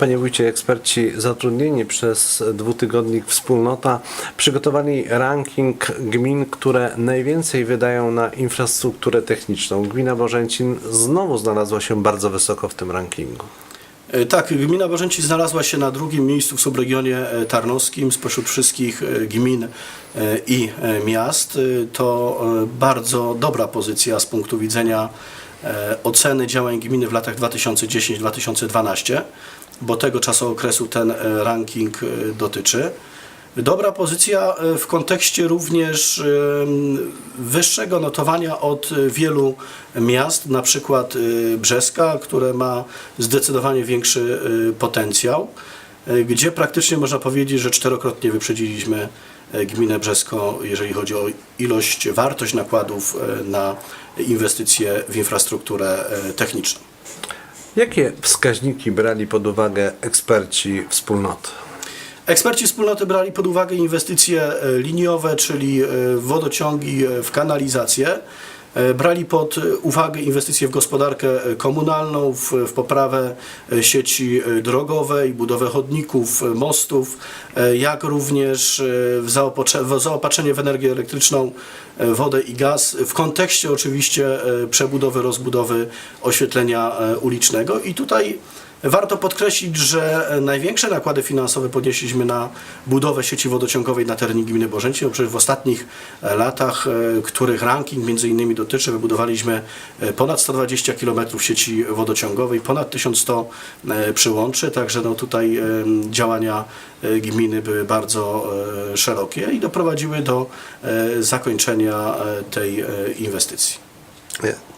Panie wójcie, eksperci zatrudnieni przez dwutygodnik Wspólnota przygotowali ranking gmin, które najwięcej wydają na infrastrukturę techniczną. Gmina Bożęcin znowu znalazła się bardzo wysoko w tym rankingu. E, Tak, gmina Bożęci znalazła się na drugim miejscu w subregionie e, tarnowskim spośród wszystkich e, gmin i miast. To bardzo dobra pozycja z punktu widzenia oceny działań gminy w latach 2010-2012, bo tego czasookresu ten e, ranking e, dotyczy. Dobra pozycja e, w kontekście również wyższego notowania od wielu miast, na przykład Brzeska, które ma zdecydowanie większy potencjał, gdzie praktycznie można powiedzieć, że czterokrotnie wyprzedziliśmy gminę Brzesko, jeżeli chodzi o ilość, wartość nakładów na inwestycje w infrastrukturę techniczną. Jakie wskaźniki brali pod uwagę eksperci wspólnoty? Eksperci wspólnoty brali pod uwagę inwestycje e, liniowe, czyli e, wodociągi e, w kanalizację. E, Brali pod uwagę inwestycje w gospodarkę e, komunalną, w, w poprawę e, sieci e, drogowej, budowę chodników, e, mostów, e, jak również e, w w zaopatrzenie w energię elektryczną, e, wodę i gaz, w kontekście oczywiście e, przebudowy, rozbudowy oświetlenia e, ulicznego. I tutaj Warto podkreślić, że największe nakłady finansowe podnieśliśmy na budowę sieci wodociągowej na terenie gminy Bożęcin. No przecież w ostatnich e, latach, e, których ranking między innymi dotyczy, wybudowaliśmy e, ponad 120 km sieci wodociągowej, ponad 1100 e, przyłączy, także no tutaj e, działania e, gminy były bardzo e, szerokie i doprowadziły do e, zakończenia e, tej e, inwestycji.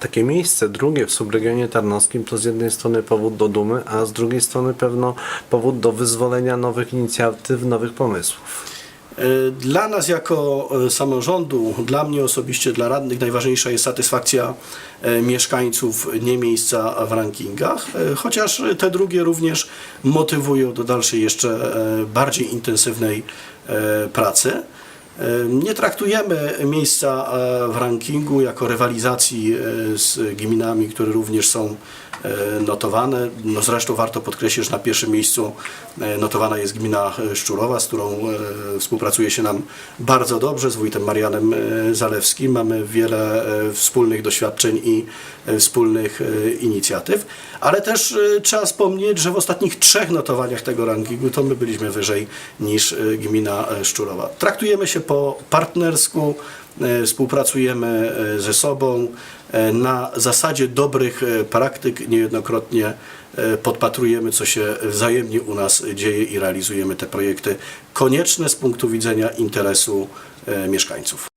Takie miejsce, drugie w subregionie tarnowskim, to z jednej strony powód do dumy, a z drugiej strony pewno powód do wyzwolenia nowych inicjatyw, nowych pomysłów. E, Dla nas jako e, samorządu, dla mnie osobiście, dla radnych najważniejsza jest satysfakcja e, mieszkańców, nie miejsca w rankingach, chociaż te drugie również motywują do dalszej jeszcze bardziej intensywnej pracy. Nie traktujemy miejsca e, w rankingu jako rywalizacji e, z gminami, które również są notowane. No zresztą warto podkreślić, że na pierwszym miejscu e, notowana jest gmina e, Szczurowa, z którą e, współpracuje się nam bardzo dobrze, z wójtem Marianem e, Zalewskim. Mamy wiele e, wspólnych doświadczeń i e, wspólnych e, inicjatyw, ale też e, trzeba wspomnieć, że w ostatnich trzech notowaniach tego rankingu to my byliśmy wyżej niż e, gmina e, Szczurowa. Traktujemy się po partnersku, e, współpracujemy e, ze sobą e, na zasadzie dobrych e, praktyk. Niejednokrotnie e, podpatrujemy, co się wzajemnie u nas dzieje i realizujemy te projekty konieczne z punktu widzenia interesu e, mieszkańców.